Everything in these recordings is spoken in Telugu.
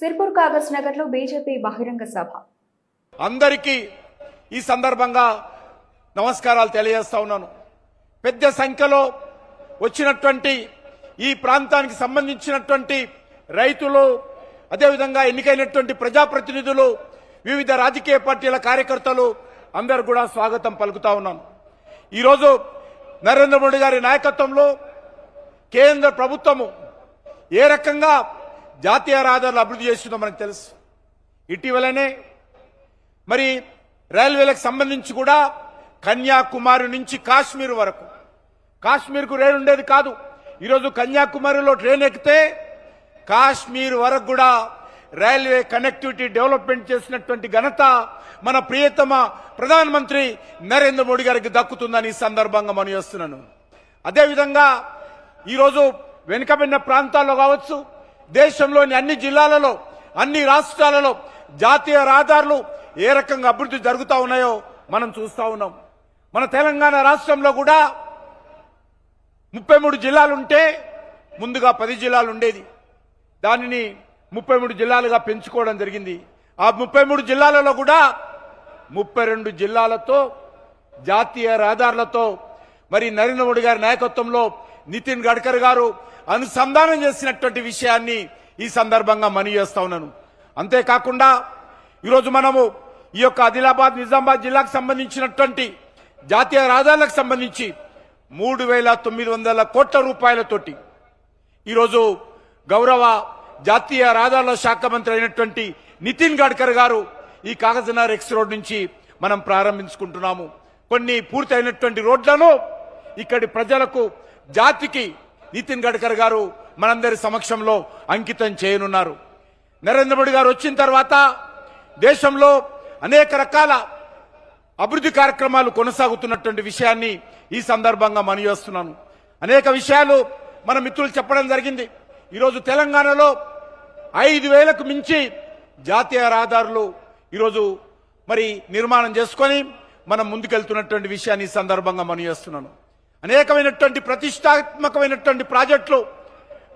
సిర్పూర్ కాగజ్ నగర్లో బీజేపీ బహిరంగ సభ. అందరికీ ఈ సందర్భంగా నమస్కారాలు తెలియజేస్తా ఉన్నాను. పెద్ద సంఖ్యలో వచ్చినటువంటి ఈ ప్రాంతానికి సంబంధించినటువంటి రైతులు అదేవిధంగా ఎన్నికైనటువంటి ప్రజాప్రతినిధులు వివిధ రాజకీయ పార్టీల కార్యకర్తలు అందరు కూడా స్వాగతం పలుకుతా ఉన్నాను. ఈరోజు నరేంద్ర మోడీ గారి నాయకత్వంలో కేంద్ర ప్రభుత్వము ఏ రకంగా జాతీయ రహదారులు అభివృద్ధి చేస్తుందో మనకు తెలుసు. ఇటీవలనే మరి రైల్వేలకు సంబంధించి కూడా కన్యాకుమారి నుంచి కాశ్మీర్ వరకు. కాశ్మీర్కు రైలు ఉండేది కాదు. ఈరోజు కన్యాకుమారిలో ట్రైన్ ఎక్కితే కాశ్మీర్ వరకు కూడా రైల్వే కనెక్టివిటీ డెవలప్మెంట్ చేసినటువంటి ఘనత మన ప్రియతమ ప్రధానమంత్రి నరేంద్ర మోడీ గారికి దక్కుతుందని ఈ సందర్భంగా మనం చేస్తున్నాను. అదేవిధంగా ఈరోజు వెనుకబడిన ప్రాంతాల్లో కావచ్చు దేశంలోని అన్ని జిల్లాలలో అన్ని రాష్ట్రాలలో జాతీయ రహదారులు ఏ రకంగా అభివృద్ధి జరుగుతూ ఉన్నాయో మనం చూస్తా ఉన్నాం. మన తెలంగాణ రాష్ట్రంలో కూడా ముప్పై మూడు జిల్లాలు ఉంటే ముందుగా పది జిల్లాలు ఉండేది. దానిని ముప్పై మూడు జిల్లాలుగా పెంచుకోవడం జరిగింది. ఆ ముప్పై మూడు జిల్లాలలో కూడా ముప్పై రెండు జిల్లాలతో జాతీయ రహదారులతో మరి నరేంద్ర మోడీ గారి నాయకత్వంలో నితిన్ గడ్కర్ గారు అనుసంధానం చేసినటువంటి విషయాన్ని ఈ సందర్భంగా మనీ చేస్తా ఉన్నాను. అంతేకాకుండా ఈరోజు మనము ఈ యొక్క ఆదిలాబాద్ నిజామాబాద్ జిల్లాకు సంబంధించినటువంటి జాతీయ రహదారులకు సంబంధించి మూడు వేల తొమ్మిది వందల కోట్ల రూపాయలతోటి ఈరోజు గౌరవ జాతీయ రహదారుల శాఖ మంత్రి అయినటువంటి నితిన్ గడ్కర్ గారు ఈ కాగజనార్ ఎక్స్ రోడ్ నుంచి మనం ప్రారంభించుకుంటున్నాము. కొన్ని పూర్తయినటువంటి రోడ్లను ఇక్కడి ప్రజలకు జాతికి నితిన్ గడ్కర్ గారు మనందరి సమక్షంలో అంకితం చేయనున్నారు. నరేంద్ర మోడీ గారు వచ్చిన తర్వాత దేశంలో అనేక రకాల అభివృద్ధి కార్యక్రమాలు కొనసాగుతున్నటువంటి విషయాన్ని ఈ సందర్భంగా మనవేస్తున్నాను అనేక విషయాలు మన మిత్రులు చెప్పడం జరిగింది. ఈరోజు తెలంగాణలో ఐదు వేలకు మించి జాతీయ రహదారులు ఈరోజు మరి నిర్మాణం చేసుకొని మనం ముందుకెళ్తున్నటువంటి విషయాన్ని ఈ సందర్భంగా మనవేస్తున్నాను అనేకమైనటువంటి ప్రతిష్టాత్మకమైనటువంటి ప్రాజెక్టులు.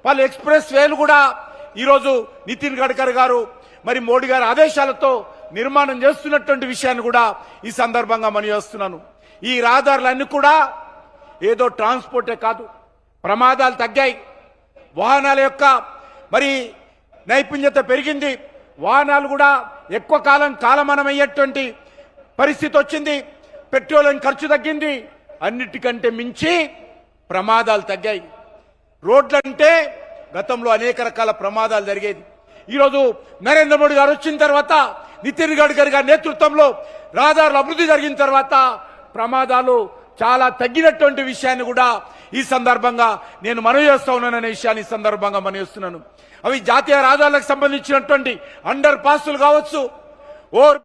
పలు ఎక్స్ప్రెస్ వేలు కూడా ఈరోజు నితిన్ గడ్కరీ గారు మరి మోడీ గారి ఆదేశాలతో నిర్మాణం చేస్తున్నటువంటి విషయాన్ని కూడా ఈ సందర్భంగా మనం చేస్తున్నాను. ఈ రహదారులన్నీ కూడా ఏదో ట్రాన్స్పోర్టే కాదు. ప్రమాదాలు తగ్గాయి. వాహనాల యొక్క మరి నైపుణ్యత పెరిగింది. వాహనాలు కూడా ఎక్కువ కాలం కాలమానమయ్యేటువంటి పరిస్థితి వచ్చింది. పెట్రోలియం ఖర్చు తగ్గింది. అన్నిటికంటే మించి ప్రమాదాలు తగ్గాయి. రోడ్లంటే గతంలో అనేక రకాల ప్రమాదాలు జరిగేది. ఈరోజు నరేంద్ర మోడీ గారు వచ్చిన తర్వాత నితిన్ గడ్కరీ గారి నేతృత్వంలో రహదారులు అభివృద్ధి జరిగిన తర్వాత ప్రమాదాలు చాలా తగ్గినటువంటి విషయాన్ని కూడా ఈ సందర్భంగా నేను మనవి చేస్తా ఉన్నాననే విషయాన్ని ఈ సందర్భంగా మనవి చేస్తున్నాను. అవి జాతీయ రహదారులకు సంబంధించినటువంటి అండర్ పాసులు కావచ్చు ఓర్